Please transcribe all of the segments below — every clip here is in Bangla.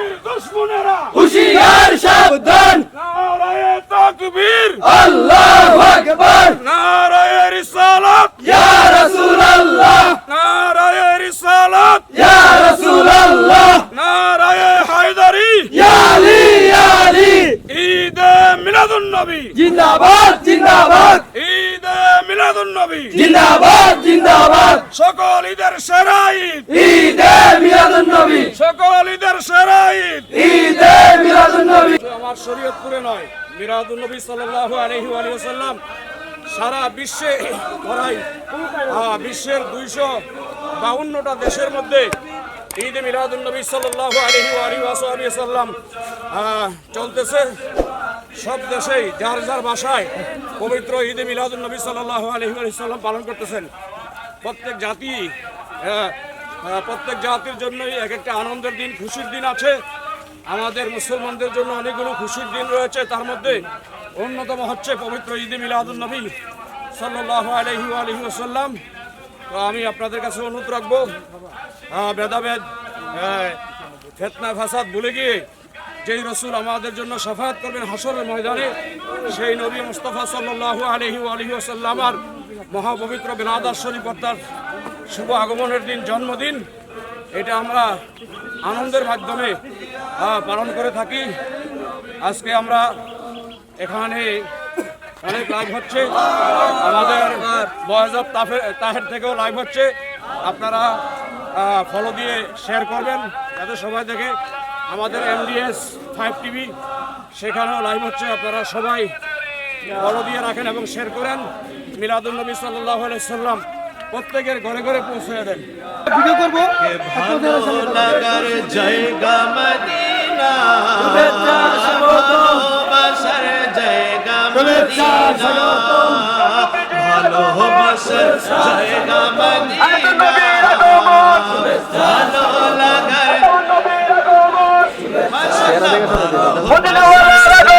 নবীর দুশ্মনেরা। হুশিয়ার সাবধান। নারায়ে তাকবীর। আল্লাহু আকবার। নারায়ে রিসালাত। ইয়া রাসূলুল্লাহ। নারায়ে রিসালাত। ইয়া রাসূলুল্লাহ। নারায়ে হায়দারি। ইয়া আলী ইয়া আলী। ঈদে মিলাদুন নবী জিন্দাবাদ জিন্দাবাদ। ঈদে মিলাদুন নবী জিন্দাবাদ জিন্দাবাদ। সকল ঈদের সেরা ঈদ। ঈদে ঈদের সেরা ঈদ ঈদে মিলাদুন নবী আমার শরীয়তপুরে নয় মিরাদুল নবী সাল্লাল্লাহু আলাইহি ওয়াসাল্লাম সারা বিশ্বে আহ, বিশ্বের দুইশো বাউন্নটা দেশের মধ্যে ঈদ মিলাদুল নবী সাল্লাল্লাহু আলাইহি ওয়াসাল্লাম আহ, চলতেছে। সব দেশেই যার যার ভাষায় পবিত্র ঈদ মিলাদুল নবী সাল্লাল্লাহু আলাইহি ওয়া সাল্লাম পালন করতেছেন। প্রত্যেক জাতি প্রত্যেক জাতির জন্যই এক একটা আনন্দের দিন, খুশির দিন আছে। আমাদের মুসলমানদের জন্য অনেকগুলো খুশির দিন রয়েছে। তার মধ্যে অন্যতম হচ্ছে পবিত্র ঈদে মিলাদুল নবী সাল্লাহ আলহি আলহি আসাল্লাম তো আমি আপনাদের কাছে অনুরোধ রাখব ভেদাভেদ ফেতনা, ফাসাদ ভুলে গিয়ে যেই রসুল আমাদের জন্য সাফায়াত করবেন হাসরের ময়দানে, সেই নবী মুস্তফা সাল্লাহ আলহি আলহি আসাল্লামার মহাপবিত্র বেনাদার শরীফ অর্থাৎ শুভ আগমনের দিন, জন্মদিন। এটা আমরা আনন্দের মাধ্যমে পালন করে থাকি। আজকে আমরা এখানে অনেক লাইভ হচ্ছে। আমাদের বয়সব তাহের থেকেও লাইভ হচ্ছে। আপনারা ফলো দিয়ে শেয়ার করবেন। যাতে সবাই দেখে। আমাদের এমডিএস ফাইভ টিভি সেখানেও লাইভ হচ্ছে। আপনারা সবাই ফলো দিয়ে রাখেন এবং শেয়ার করেন। মিলাদুল নবী সাল্লাহ সাল্লাম প্রত্যেকের ঘরে ঘরে পৌঁছে দেন। ভালো লাগার জায়গা মদিনা। ভালোবাসার জায়গা মদিনা। ভালোবাসার জায়গা মদিনা। ভালো লাগার মদিনা ভালো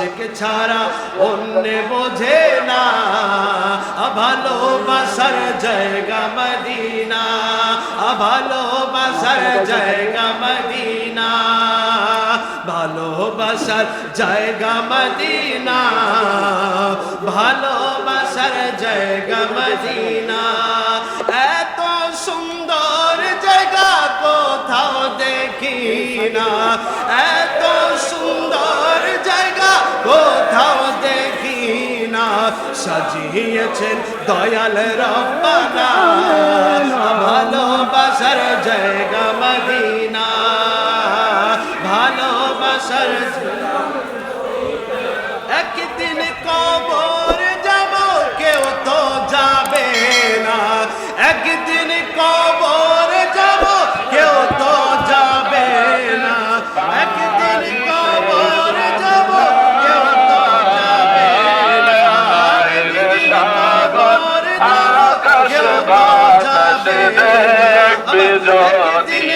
আশিক ছাড়া অন্য বোঝে না। ভালোবাসার জায়গা মদিনা। ভালোবাসার জায়গা মদিনা। ভালোবাসার জায়গা মদিনা। ভালোবাসার জায়গা মদিনা। এত সুন্দর জায়গা কোথাও দেখি না। এত সুন্দর সাজিয়েছেন দয়াল রব্বানা। ভালোবাসার জায়গা মদিনা। ভালোবাসার একদিন কবর যাব কেউ তো যাবে না। একদিন কবর একদিন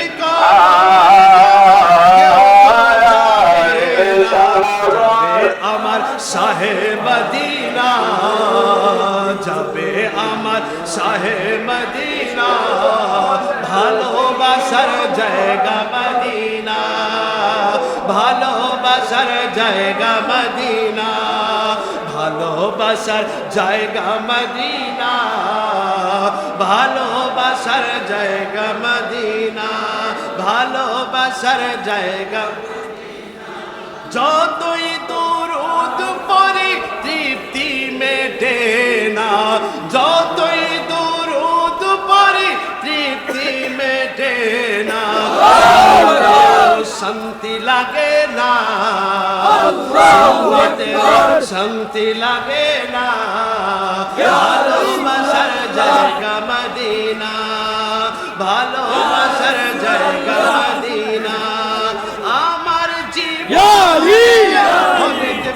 মদিনা, ভালোবাসার জায়গা মদিনা, ভালোবাসার জায়গা মদিনা, ভালোবাসার জায়গা মদিনা, ভালোবাসার জায়গা মদিনা, ভালোবাসার জায়গা যতই দূরত পরে তৃপ্তি মেটে না যতই লাগে না। শান্তি লাগে না। ভালোবাসার জায়গা মদিনা। ভালোবাসার জায়গা মদিনা। আমার জীবন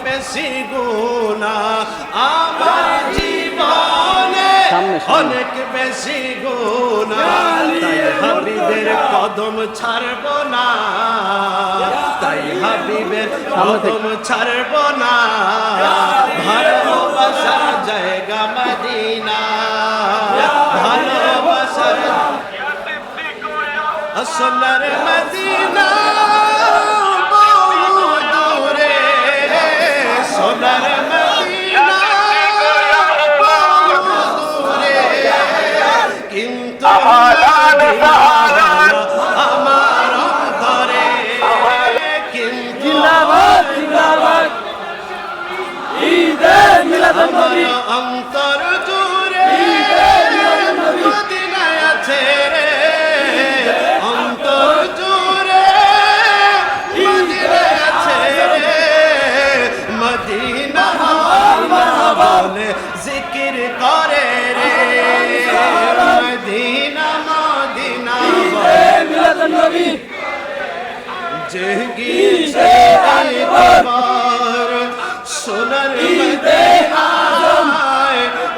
বেশি গুণা। আমার অনেক বেশি তাই হাবিবের কদম ছাড়ব না। তাই হাবিবের কদম ছাড়ব না। ভালোবাসার জায়গা মদিনা। ভালোবাসার সোনার মদিনা।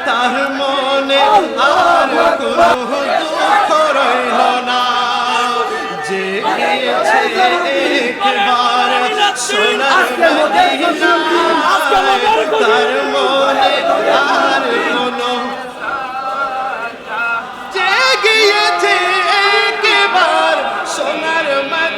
তার মনে আর কোনো দুঃখ রইল না। যে গিয়েছে একবার সোনার তার মনে আর কোনো যে গিয়েছে একবার সোনার মদিনা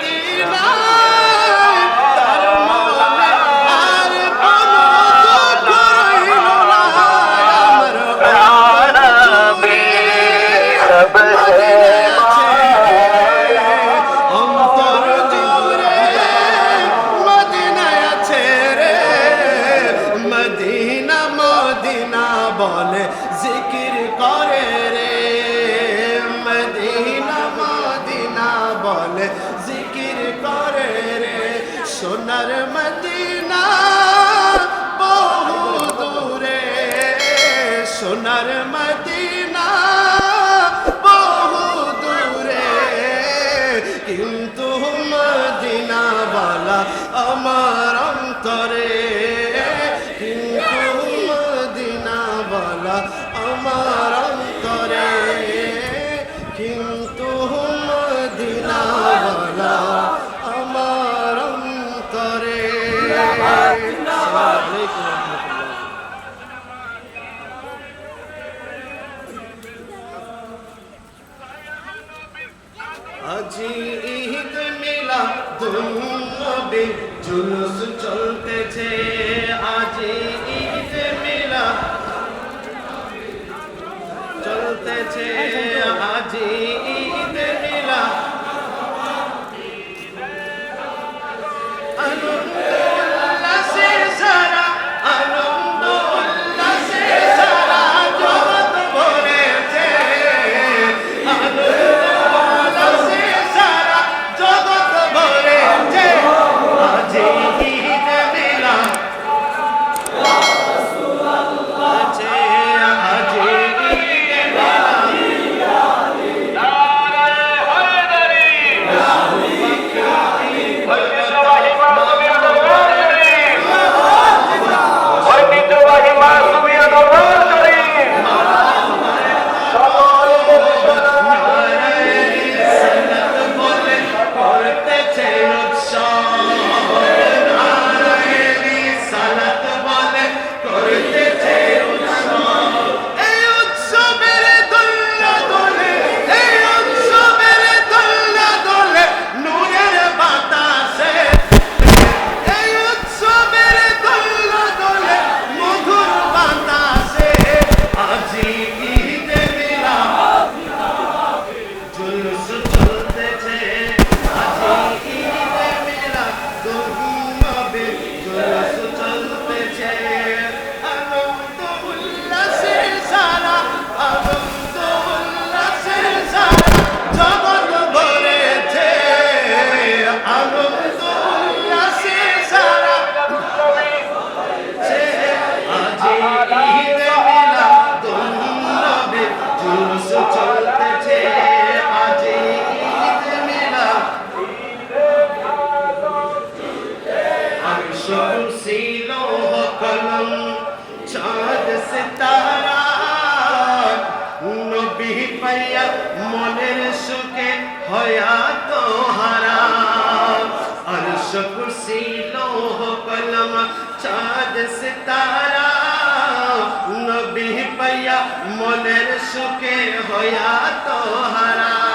আজি ঈদ মিলা দুনবী জুলুস চলতেছে। তোহারা আরশ কুরসি লোহ কলম চাঁদ সিতারা নবী পাইয়া মনের সুখে হইয়া তোহারা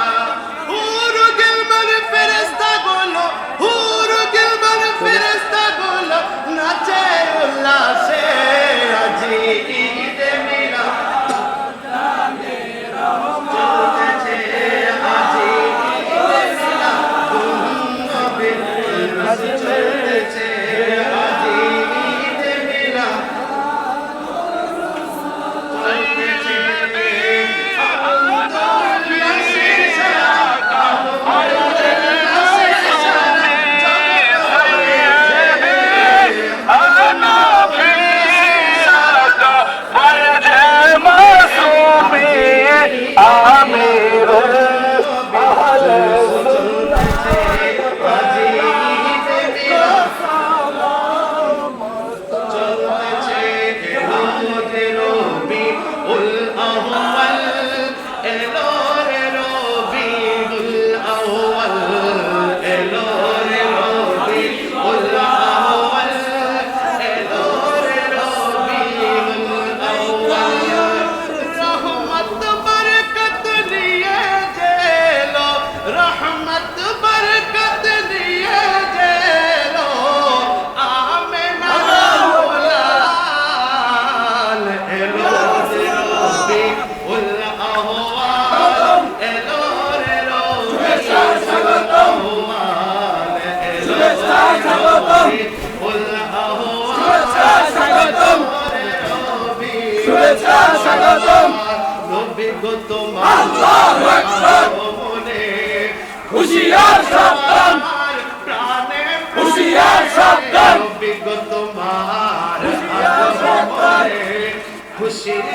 হুশিয়ার সাবধান হুশিয়ার সাবধান বিগত তোমার খুশির